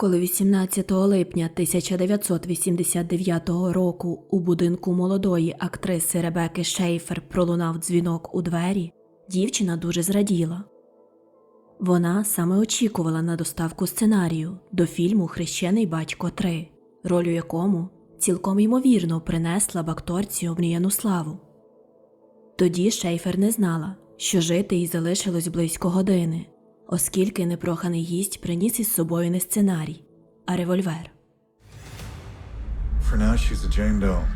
Коли 18 липня 1989 року у будинку молодої актриси Ребекки Шейфер пролунав дзвінок у двері, дівчина дуже зраділа. Вона саме очікувала на доставку сценарію до фільму Хрещений батько 3, роль у якому цілком ймовірно принесла б акторці обмріяну славу. Тоді Шейфер не знала, що жити їй залишилось близько години, оскільки непроханий гість приніс із собою не сценарій, а револьвер. For now, she's a Jane Doe.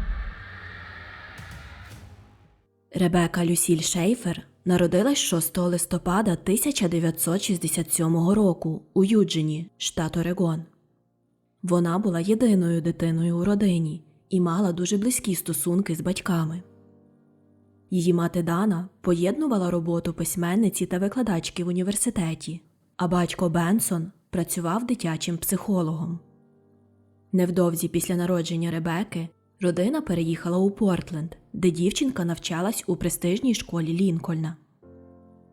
Ребека Люсіль Шейфер народилась 6 листопада 1967 року у Юджині, штат Орегон. Вона була єдиною дитиною у родині і мала дуже близькі стосунки з батьками. Її мати Дана поєднувала роботу письменниці та викладачки в університеті, а батько Бенсон працював дитячим психологом. Невдовзі після народження Ребекки родина переїхала у Портленд, де дівчинка навчалась у престижній школі Лінкольна.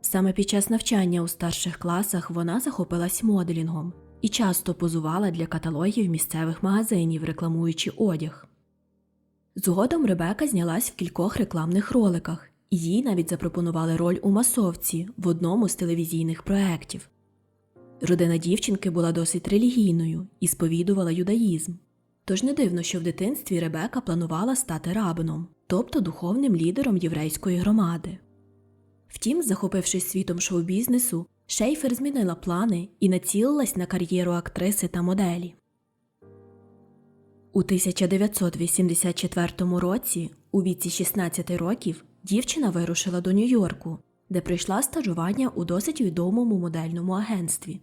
Саме під час навчання у старших класах вона захопилась моделінгом і часто позувала для каталогів місцевих магазинів, рекламуючи одяг. Згодом Ребека знялась в кількох рекламних роликах, і їй навіть запропонували роль у масовці в одному з телевізійних проєктів. Родина дівчинки була досить релігійною і сповідувала юдаїзм. Тож не дивно, що в дитинстві Ребека планувала стати рабином, тобто духовним лідером єврейської громади. Втім, захопившись світом шоу-бізнесу, Шейфер змінила плани і націлилась на кар'єру актриси та моделі. У 1984 році, у віці 16 років, дівчина вирушила до Нью-Йорку, де прийшла стажування у досить відомому модельному агентстві.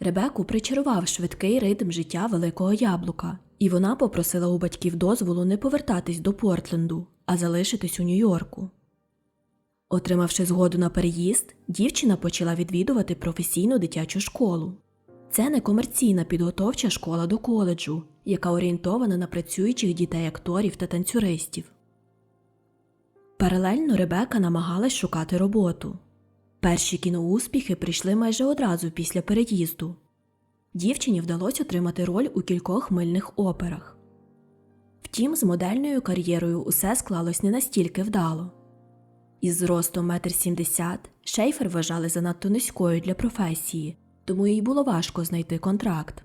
Ребеку причарував швидкий ритм життя Великого Яблука, і вона попросила у батьків дозволу не повертатись до Портленду, а залишитись у Нью-Йорку. Отримавши згоду на переїзд, дівчина почала відвідувати професійну дитячу школу. Це некомерційна підготовча школа до коледжу, яка орієнтована на працюючих дітей акторів та танцюристів. Паралельно Ребека намагалась шукати роботу. Перші кіноуспіхи прийшли майже одразу після переїзду. Дівчині вдалося отримати роль у кількох мильних операх. Втім, з модельною кар'єрою усе склалось не настільки вдало. Із зростом 1,70 м Шейфер вважали занадто низькою для професії, тому їй було важко знайти контракт.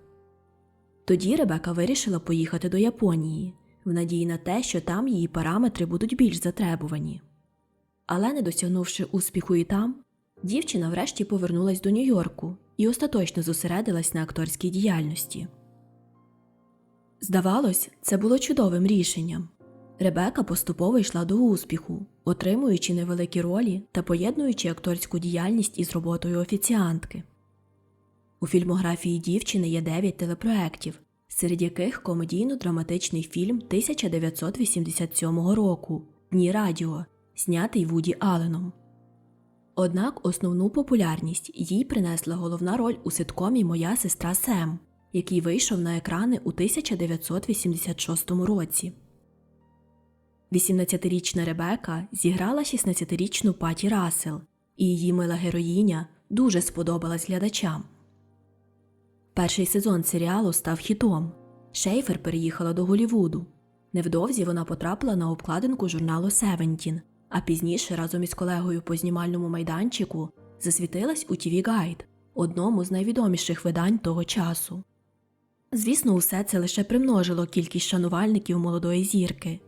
Тоді Ребека вирішила поїхати до Японії, в надії на те, що там її параметри будуть більш затребувані. Але, не досягнувши успіху і там, дівчина врешті повернулась до Нью-Йорку і остаточно зосередилась на акторській діяльності. Здавалось, це було чудовим рішенням. Ребека поступово йшла до успіху, отримуючи невеликі ролі та поєднуючи акторську діяльність із роботою офіціантки. У фільмографії дівчини є 9 телепроєктів, серед яких комедійно-драматичний фільм 1987 року Дні радіо, знятий Вуді Алленом. Однак основну популярність їй принесла головна роль у ситкомі Моя сестра Сем, який вийшов на екрани у 1986 році. 18-річна Ребека зіграла 16-річну Паті Рассел, і її мила героїня дуже сподобалась глядачам. Перший сезон серіалу став хітом. Шейфер переїхала до Голівуду. Невдовзі вона потрапила на обкладинку журналу Севентін, а пізніше разом із колегою по знімальному майданчику засвітилась у TV Guide, одному з найвідоміших видань того часу. Звісно, усе це лише примножило кількість шанувальників молодої зірки,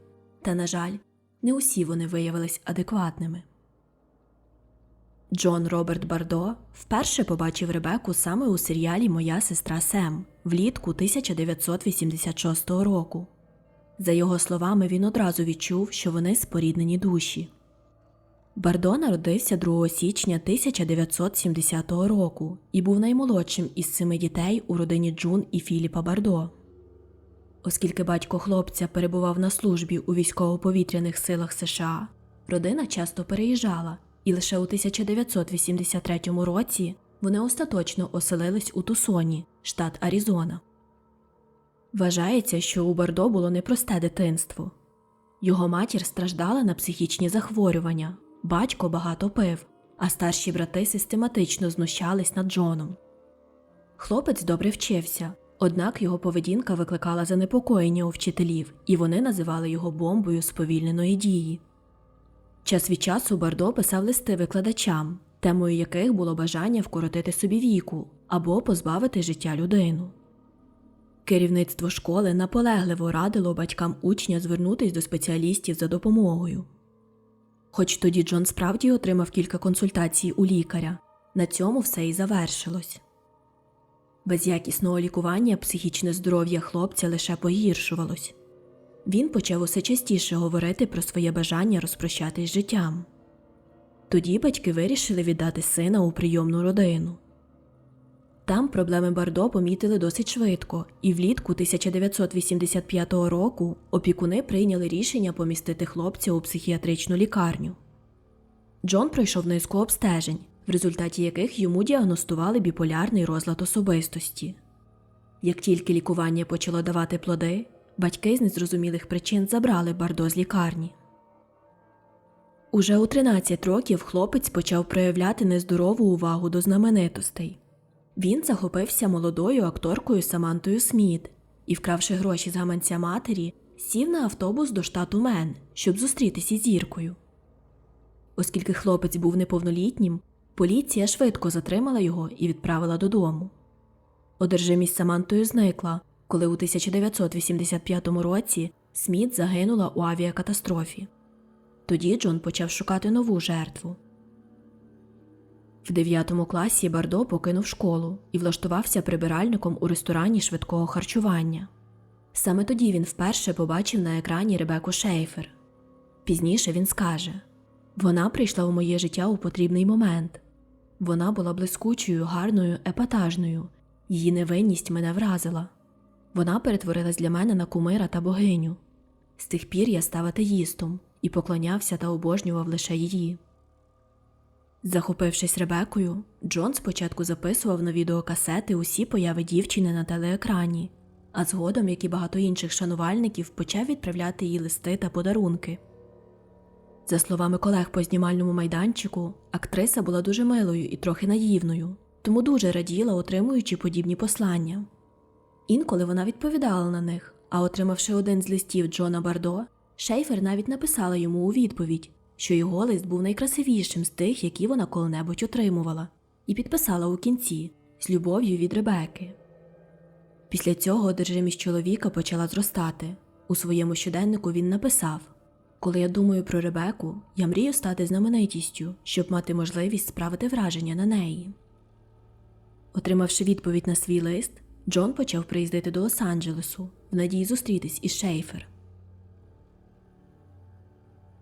та, на жаль, не усі вони виявились адекватними. Джон Роберт Бардо вперше побачив Ребеку саме у серіалі Моя сестра Сем влітку 1986 року. За його словами, він одразу відчув, що вони споріднені душі. Бардо народився 2 січня 1970 року і був наймолодшим із семи дітей у родині Джун і Філіпа Бардо. Оскільки батько хлопця перебував на службі у військово-повітряних силах США, родина часто переїжджала, і лише у 1983 році вони остаточно оселились у Тусоні, штат Аризона. Вважається, що у Бардо було непросте дитинство. Його матір страждала на психічні захворювання, батько багато пив, а старші брати систематично знущались над Джоном. Хлопець добре вчився, однак його поведінка викликала занепокоєння у вчителів, і вони називали його бомбою сповільненої дії. Час від часу Бардо писав листи викладачам, темою яких було бажання вкоротити собі віку або позбавити життя людину. Керівництво школи наполегливо радило батькам учня звернутися до спеціалістів за допомогою. Хоч тоді Джон справді отримав кілька консультацій у лікаря, на цьому все і завершилось. Без якісного лікування психічне здоров'я хлопця лише погіршувалось. Він почав усе частіше говорити про своє бажання розпрощатись з життям. Тоді батьки вирішили віддати сина у прийомну родину. Там проблеми Бардо помітили досить швидко, і влітку 1985 року опікуни прийняли рішення помістити хлопця у психіатричну лікарню. Джон пройшов низку обстежень, в результаті яких йому діагностували біполярний розлад особистості. Як тільки лікування почало давати плоди, батьки з незрозумілих причин забрали Бардо з лікарні. Уже у 13 років хлопець почав проявляти нездорову увагу до знаменитостей. Він захопився молодою акторкою Самантою Сміт і, вкравши гроші з гаманця матері, сів на автобус до штату Мен, щоб зустрітися із зіркою. Оскільки хлопець був неповнолітнім, поліція швидко затримала його і відправила додому. Одержимість Самантою зникла, коли у 1985 році Сміт загинула у авіакатастрофі. Тоді Джон почав шукати нову жертву. В 9 класі Бардо покинув школу і влаштувався прибиральником у ресторані швидкого харчування. Саме тоді він вперше побачив на екрані Ребеку Шейфер. Пізніше він скаже вона прийшла у моє життя у потрібний момент. Вона була блискучою, гарною, епатажною. Її невинність мене вразила. Вона перетворилась для мене на кумира та богиню. З тих пір я став атеїстом і поклонявся та обожнював лише її. Захопившись Ребекою, Джон спочатку записував на відеокасети усі появи дівчини на телеекрані, а згодом, як і багато інших шанувальників, почав відправляти їй листи та подарунки. За словами колег по знімальному майданчику, актриса була дуже милою і трохи наївною, тому дуже раділа, отримуючи подібні послання. Інколи вона відповідала на них, а отримавши один з листів Джона Бардо, Шейфер навіть написала йому у відповідь, що його лист був найкрасивішим з тих, які вона коли-небудь отримувала, і підписала у кінці з любов'ю від Ребеки. Після цього одержимість чоловіка почала зростати. У своєму щоденнику він написав Коли я думаю про Ребеку, я мрію стати знаменитістю, щоб мати можливість справити враження на неї. Отримавши відповідь на свій лист, Джон почав приїздити до Лос-Анджелесу в надії зустрітись із Шейфер.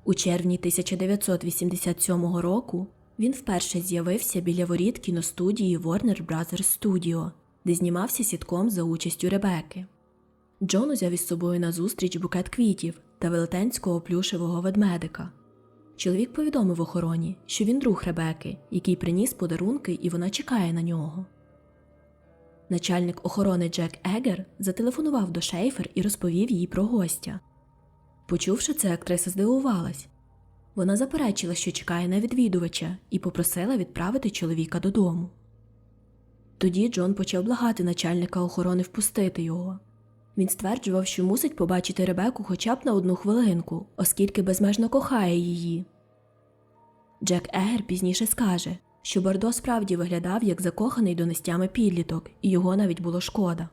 У червні 1987 року він вперше з'явився біля воріт кіностудії Warner Brothers Studio, де знімався сітком за участю Ребеки. Джон узяв із собою на зустріч букет квітів та велетенського плюшевого ведмедика. Чоловік повідомив охороні, що він друг Ребеки, який приніс подарунки, і вона чекає на нього. Начальник охорони Джек Егер зателефонував до Шейфер і розповів їй про гостя. Почувши це, актриса здивувалась. Вона заперечила, що чекає на відвідувача, і попросила відправити чоловіка додому. Тоді Джон почав благати начальника охорони впустити його. Він стверджував, що мусить побачити Ребеку хоча б на одну хвилинку, оскільки безмежно кохає її. Джек Егер пізніше скаже, що Бардо справді виглядав як закоханий донестями підліток, і його навіть було шкода.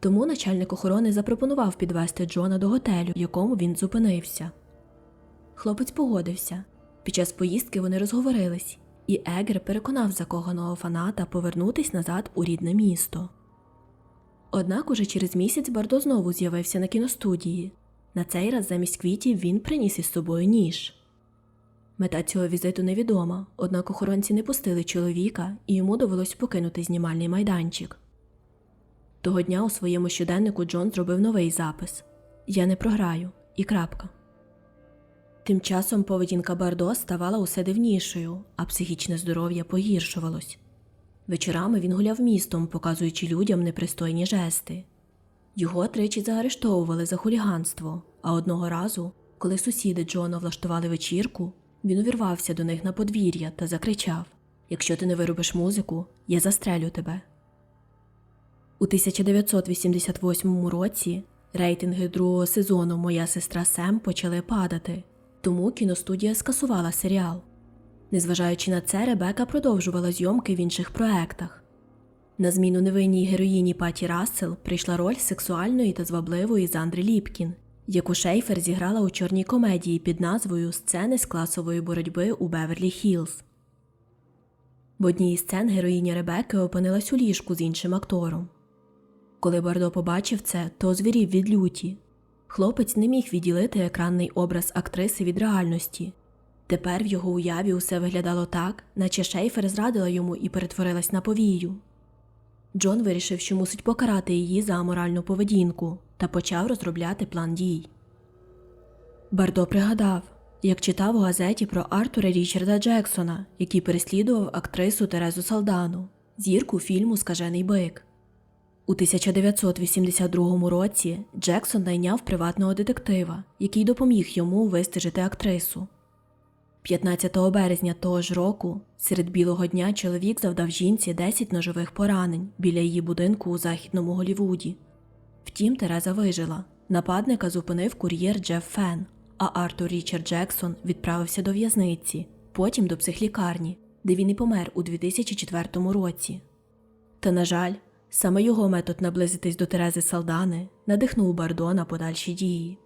Тому начальник охорони запропонував підвести Джона до готелю, в якому він зупинився. Хлопець погодився. Під час поїздки вони розговорились, і Егер переконав закоханого фаната повернутись назад у рідне місто. Однак уже через місяць Бардо знову з'явився на кіностудії. На цей раз замість квітів він приніс із собою ніж. Мета цього візиту невідома, однак охоронці не пустили чоловіка, і йому довелось покинути знімальний майданчик. Того дня у своєму щоденнику Джон зробив новий запис Я не програю і крапка. Тим часом поведінка Бардо ставала усе дивнішою, а психічне здоров'я погіршувалось. Вечорами він гуляв містом, показуючи людям непристойні жести. Його тричі заарештовували за хуліганство, а одного разу, коли сусіди Джона влаштували вечірку, він увірвався до них на подвір'я та закричав Якщо ти не виробиш музику, я застрелю тебе. У 1988 році рейтинги другого сезону Моя сестра Сем почали падати, тому кіностудія скасувала серіал. Незважаючи на це, Ребека продовжувала зйомки в інших проектах. На зміну невинній героїні Паті Рассел прийшла роль сексуальної та звабливої Зандри Ліпкін, яку Шейфер зіграла у чорній комедії під назвою Сцени з класової боротьби у Беверлі Хіллз. В одній із сцен героїня Ребекки опинилась у ліжку з іншим актором. Коли Бардо побачив це, то озвірів від люті. Хлопець не міг відділити екранний образ актриси від реальності. Тепер в його уяві усе виглядало так, наче Шейфер зрадила йому і перетворилась на повію. Джон вирішив, що мусить покарати її за аморальну поведінку та почав розробляти план дій. Бардо пригадав, як читав у газеті про Артура Річарда Джексона, який переслідував актрису Терезу Салдану, зірку фільму Скажений бик. У 1982 році Джексон найняв приватного детектива, який допоміг йому вистежити актрису. 15 березня того ж року, серед білого дня, чоловік завдав жінці 10 ножових поранень біля її будинку у західному Голівуді. Втім, Тереза вижила. Нападника зупинив кур'єр Джеф Фен, а Артур Річард Джексон відправився до в'язниці, потім до психлікарні, де він і помер у 2004 році. Та, на жаль, саме його метод наблизитись до Терези Салдани надихнув Бардо на подальші дії.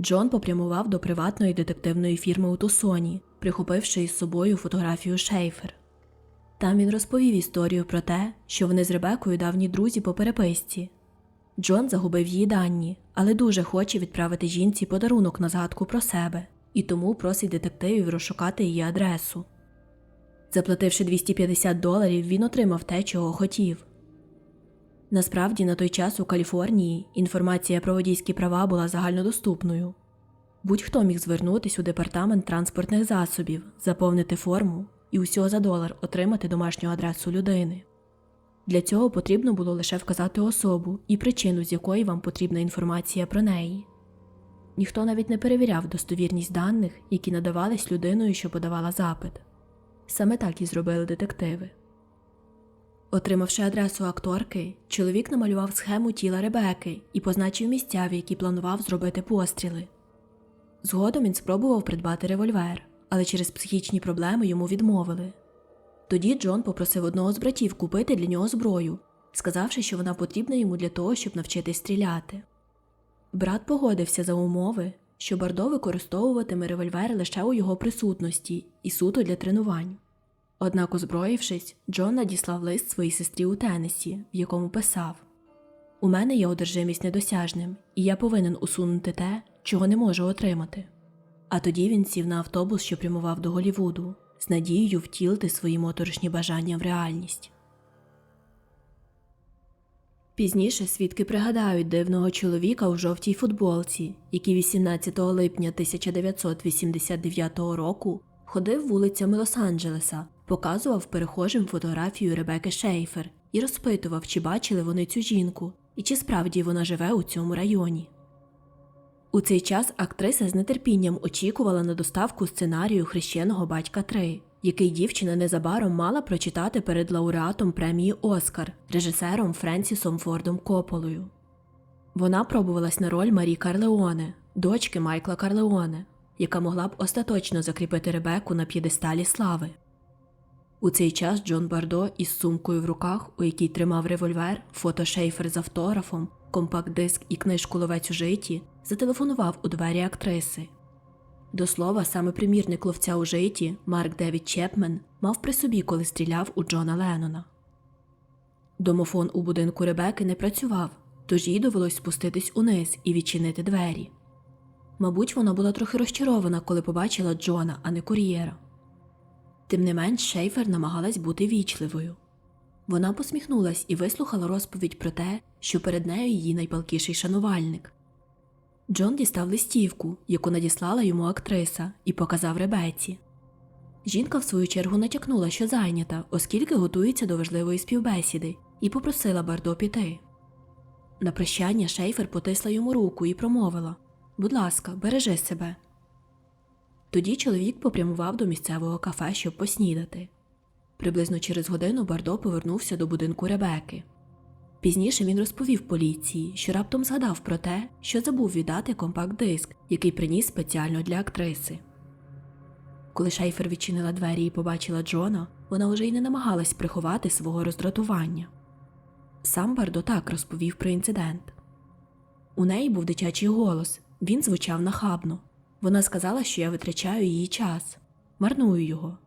Джон попрямував до приватної детективної фірми у Тусоні, прихопивши із собою фотографію Шейфер. Там він розповів історію про те, що вони з Ребекою давні друзі по переписці. Джон загубив її дані, але дуже хоче відправити жінці подарунок на згадку про себе і тому просить детективів розшукати її адресу. Заплативши 250 доларів, він отримав те, чого хотів. Насправді, на той час у Каліфорнії інформація про водійські права була загальнодоступною. Будь-хто міг звернутися у департамент транспортних засобів, заповнити форму і усього за долар отримати домашню адресу людини. Для цього потрібно було лише вказати особу і причину, з якої вам потрібна інформація про неї. Ніхто навіть не перевіряв достовірність даних, які надавались людиною, що подавала запит. Саме так і зробили детективи. Отримавши адресу акторки, чоловік намалював схему тіла Ребеки і позначив місця, в які планував зробити постріли. Згодом він спробував придбати револьвер, але через психічні проблеми йому відмовили. Тоді Джон попросив одного з братів купити для нього зброю, сказавши, що вона потрібна йому для того, щоб навчитись стріляти. Брат погодився за умови, що Бардо використовуватиме револьвер лише у його присутності і суто для тренувань. Однак, озброївшись, Джон надіслав лист своїй сестрі у Теннесі, в якому писав У мене є одержимість недосяжним, і я повинен усунути те, чого не можу отримати. А тоді він сів на автобус, що прямував до Голівуду, з надією втілити свої моторошні бажання в реальність. Пізніше свідки пригадають дивного чоловіка у жовтій футболці, який 18 липня 1989 року ходив вулицями Лос-Анджелеса, показував перехожим фотографію Ребекки Шейфер і розпитував, чи бачили вони цю жінку і чи справді вона живе у цьому районі. У цей час актриса з нетерпінням очікувала на доставку сценарію хрещеного батька 3, який дівчина незабаром мала прочитати перед лауреатом премії Оскар, режисером Френсісом Фордом Кополою. Вона пробувалась на роль Марі Карлеоне, дочки Майкла Карлеоне, яка могла б остаточно закріпити Ребеку на п'єдесталі слави. У цей час Джон Бардо із сумкою в руках, у якій тримав револьвер, фото Шейфер з автографом, компакт-диск і книжку Ловець у житті, зателефонував у двері актриси. До слова, саме примірник ловця у житті Марк Девід Чепмен мав при собі, коли стріляв у Джона Леннона. Домофон у будинку Ребеки не працював, тож їй довелось спуститись униз і відчинити двері. Мабуть, вона була трохи розчарована, коли побачила Джона, а не кур'єра. Тим не менш, Шейфер намагалась бути вічливою. Вона посміхнулась і вислухала розповідь про те, що перед нею її найпалкіший шанувальник. Джон дістав листівку, яку надіслала йому актриса, і показав Ребеці. Жінка, в свою чергу, натякнула, що зайнята, оскільки готується до важливої співбесіди, і попросила Бардо піти. На прощання Шейфер потисла йому руку і промовила Будь ласка, бережи себе. Тоді чоловік попрямував до місцевого кафе, щоб поснідати. Приблизно через годину Бардо повернувся до будинку Ребеки. Пізніше він розповів поліції, що раптом згадав про те, що забув віддати компакт-диск, який приніс спеціально для актриси. Коли Шейфер відчинила двері і побачила Джона, вона вже й не намагалась приховати свого роздратування. Сам Бардо так розповів про інцидент. У неї був дитячий голос, він звучав нахабно. Вона сказала, що я витрачаю її час, марную його.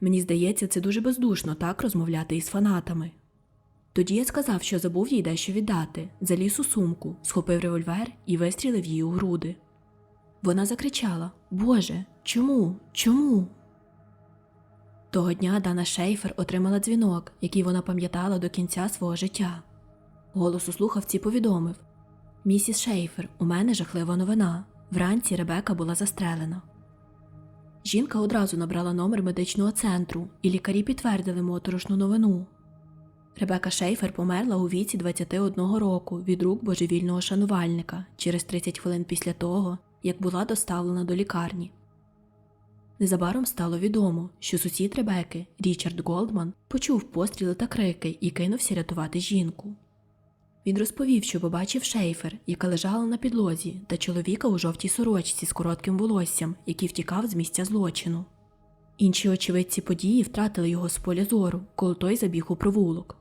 Мені здається, це дуже бездушно так розмовляти із фанатами. Тоді я сказав, що забув їй дещо віддати, заліз у сумку, схопив револьвер і вистрілив її у груди. Вона закричала Боже, чому? Чому? Того дня Дана Шейфер отримала дзвінок, який вона пам'ятала до кінця свого життя. Голос у слухавці повідомив Місіс Шейфер, у мене жахлива новина. Вранці Ребека була застрелена. Жінка одразу набрала номер медичного центру, і лікарі підтвердили моторошну новину. Ребека Шейфер померла у віці 21 року від рук божевільного шанувальника через 30 хвилин після того, як була доставлена до лікарні. Незабаром стало відомо, що сусід Ребеки, Річард Голдман, почув постріли та крики і кинувся рятувати жінку. Він розповів, що побачив шейфер, яка лежала на підлозі, та чоловіка у жовтій сорочці з коротким волоссям, який втікав з місця злочину. Інші очевидці події втратили його з поля зору, коли той забіг у провулок.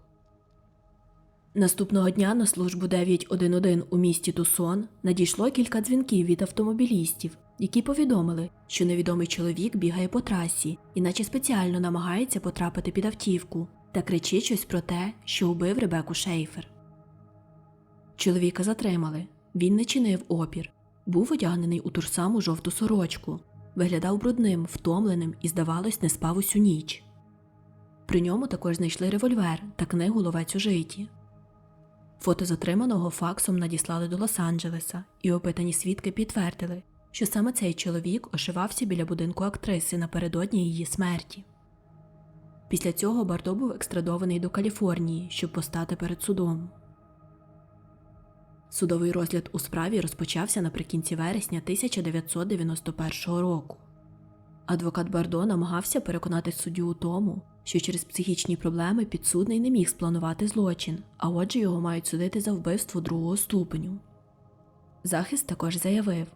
Наступного дня на службу 911 у місті Тусон надійшло кілька дзвінків від автомобілістів, які повідомили, що невідомий чоловік бігає по трасі і наче спеціально намагається потрапити під автівку та кричить щось про те, що убив Ребеку Шейфер. Чоловіка затримали. Він не чинив опір, був одягнений у ту ж саму жовту сорочку, виглядав брудним, втомленим і, здавалось, не спав усю ніч. При ньому також знайшли револьвер та книгу Ловець у житті. Фото затриманого факсом надіслали до Лос-Анджелеса, і опитані свідки підтвердили, що саме цей чоловік ошивався біля будинку актриси напередодні її смерті. Після цього Бардо був екстрадований до Каліфорнії, щоб постати перед судом. Судовий розгляд у справі розпочався наприкінці вересня 1991 року. Адвокат Бардо намагався переконати суддю у тому, що через психічні проблеми підсудний не міг спланувати злочин, а отже його мають судити за вбивство другого ступеню. Захист також заявив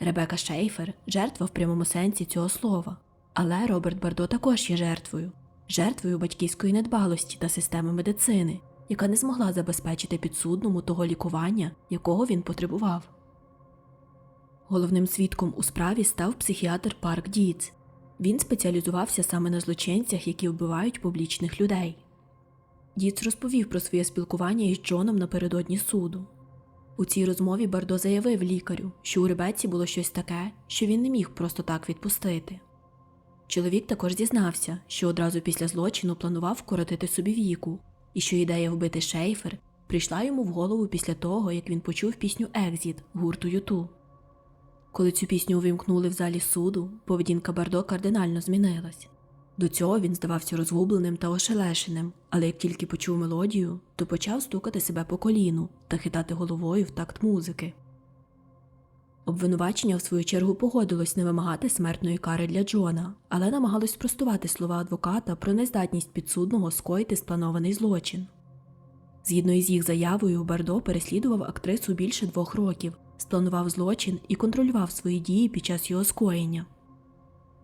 Ребека Шейфер жертва в прямому сенсі цього слова, але Роберт Бардо також є жертвою, жертвою батьківської недбалості та системи медицини, яка не змогла забезпечити підсудному того лікування, якого він потребував. Головним свідком у справі став психіатр Парк Діц. Він спеціалізувався саме на злочинцях, які вбивають публічних людей. Діц розповів про своє спілкування із Джоном напередодні суду. У цій розмові Бардо заявив лікарю, що у Ребеці було щось таке, що він не міг просто так відпустити. Чоловік також зізнався, що одразу після злочину планував вкоротити собі віку, і що ідея вбити Шейфер прийшла йому в голову після того, як він почув пісню Екзіт гурту Юту. Коли цю пісню увімкнули в залі суду, поведінка Бардо кардинально змінилась. До цього він здавався розгубленим та ошелешеним, але як тільки почув мелодію, то почав стукати себе по коліну та хитати головою в такт музики. Обвинувачення, в свою чергу, погодилось не вимагати смертної кари для Джона, але намагалось спростувати слова адвоката про нездатність підсудного скоїти спланований злочин. Згідно із їх заявою, Бардо переслідував актрису більше двох років, спланував злочин і контролював свої дії під час його скоєння.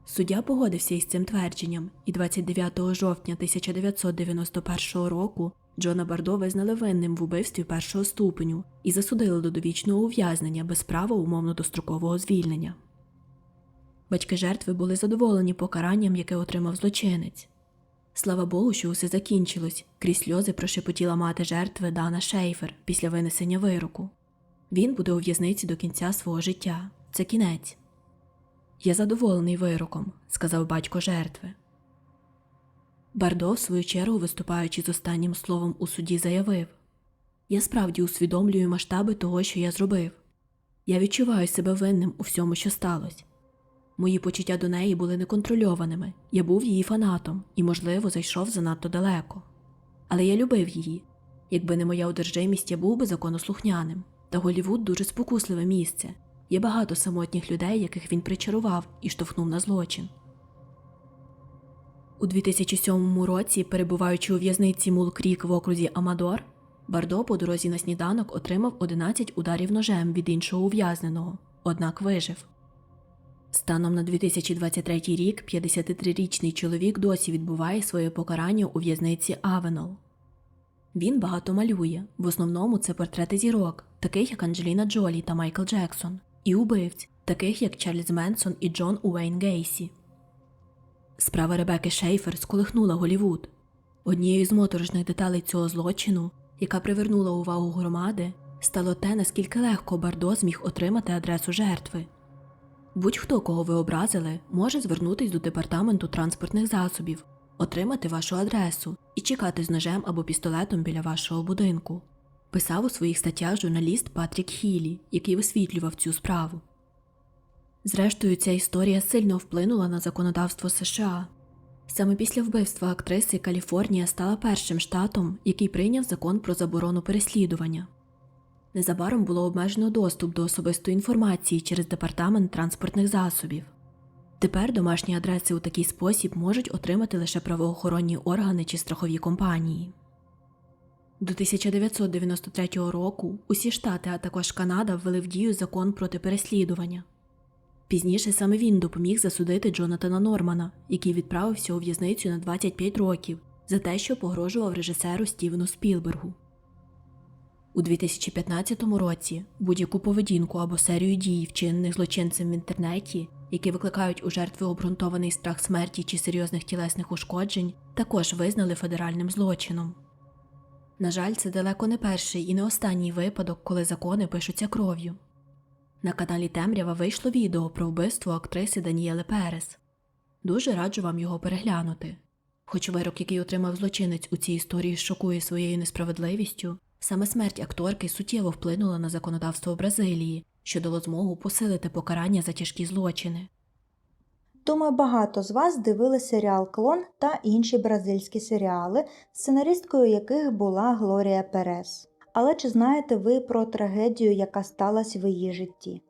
Суддя погодився із цим твердженням, і 29 жовтня 1991 року Джона Бардо визнали винним в убивстві першого ступеню і засудили до довічного ув'язнення без права умовно дострокового звільнення. Батьки жертви були задоволені покаранням, яке отримав злочинець. Слава Богу, що усе закінчилось, крізь сльози прошепотіла мати жертви Дана Шейфер після винесення вироку. Він буде у в'язниці до кінця свого життя. Це кінець. Я задоволений вироком, сказав батько жертви. Бардо, в свою чергу, виступаючи з останнім словом у суді, заявив Я справді усвідомлюю масштаби того, що я зробив. Я відчуваю себе винним у всьому, що сталося. Мої почуття до неї були неконтрольованими, я був її фанатом і, можливо, зайшов занадто далеко. Але я любив її. Якби не моя одержимість, я був би законослухняним. Та Голівуд дуже спокусливе місце. Є багато самотніх людей, яких він причарував і штовхнув на злочин. У 2007 році, перебуваючи у в'язниці Мул Крік в окрузі Амадор, Бардо по дорозі на сніданок отримав 11 ударів ножем від іншого ув'язненого, однак вижив. Станом на 2023 рік 53-річний чоловік досі відбуває своє покарання у в'язниці Авенол. Він багато малює, в основному це портрети зірок, таких як Анджеліна Джолі та Майкл Джексон, і убивць, таких як Чарльз Менсон і Джон Уейн Гейсі. Справа Ребекки Шейфер сколихнула Голівуд. Однією з моторошних деталей цього злочину, яка привернула увагу громади, стало те, наскільки легко Бардо зміг отримати адресу жертви. Будь-хто, кого ви образили, може звернутись до департаменту транспортних засобів, отримати вашу адресу і чекати з ножем або пістолетом біля вашого будинку. Писав у своїх статтях журналіст Патрік Хілі, який висвітлював цю справу. Зрештою, ця історія сильно вплинула на законодавство США. Саме після вбивства актриси Каліфорнія стала першим штатом, який прийняв закон про заборону переслідування. Незабаром було обмежено доступ до особистої інформації через департамент транспортних засобів. Тепер домашні адреси у такий спосіб можуть отримати лише правоохоронні органи чи страхові компанії. До 1993 року усі штати, а також Канада ввели в дію закон проти переслідування. Пізніше саме він допоміг засудити Джонатана Нормана, який відправився у в'язницю на 25 років за те, що погрожував режисеру Стівену Спілбергу. У 2015 році будь-яку поведінку або серію дій, вчинених злочинцем в інтернеті, які викликають у жертви обґрунтований страх смерті чи серйозних тілесних ушкоджень, також визнали федеральним злочином. На жаль, це далеко не перший і не останній випадок, коли закони пишуться кров'ю. На каналі Темрява вийшло відео про вбивство актриси Даніели Перес. Дуже раджу вам його переглянути. Хоч вирок, який отримав злочинець у цій історії, шокує своєю несправедливістю, саме смерть акторки суттєво вплинула на законодавство Бразилії, що дало змогу посилити покарання за тяжкі злочини. Думаю, багато з вас дивили серіал Клон та інші бразильські серіали, сценаристкою яких була Глорія Перес. Але чи знаєте ви про трагедію, яка сталася в її житті?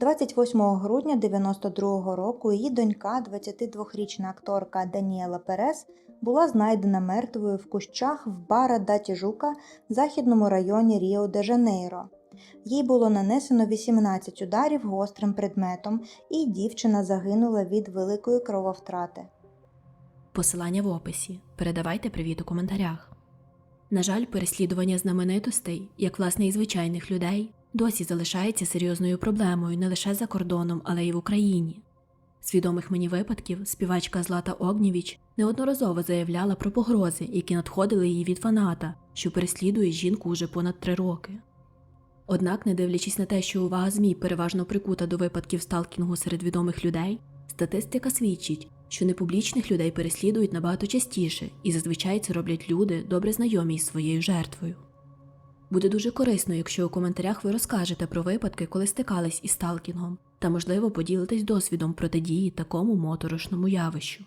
28 грудня 92-го року її донька, 22-річна акторка Даніела Перес, була знайдена мертвою в кущах в бара Датіжука в західному районі Ріо де Жанейро. Їй було нанесено 18 ударів гострим предметом, і дівчина загинула від великої крововтрати. Посилання в описі. Передавайте привіт у коментарях. На жаль, переслідування знаменитостей, як власне і звичайних людей, досі залишається серйозною проблемою не лише за кордоном, але й в Україні. З відомих мені випадків співачка Злата Огнєвіч неодноразово заявляла про погрози, які надходили їй від фаната, що переслідує жінку уже понад три роки. Однак, не дивлячись на те, що увага ЗМІ переважно прикута до випадків сталкінгу серед відомих людей, статистика свідчить, що непублічних людей переслідують набагато частіше, і зазвичай це роблять люди, добре знайомі із своєю жертвою. Буде дуже корисно, якщо у коментарях ви розкажете про випадки, коли стикались із сталкінгом, та, можливо, поділитесь досвідом протидії такому моторошному явищу.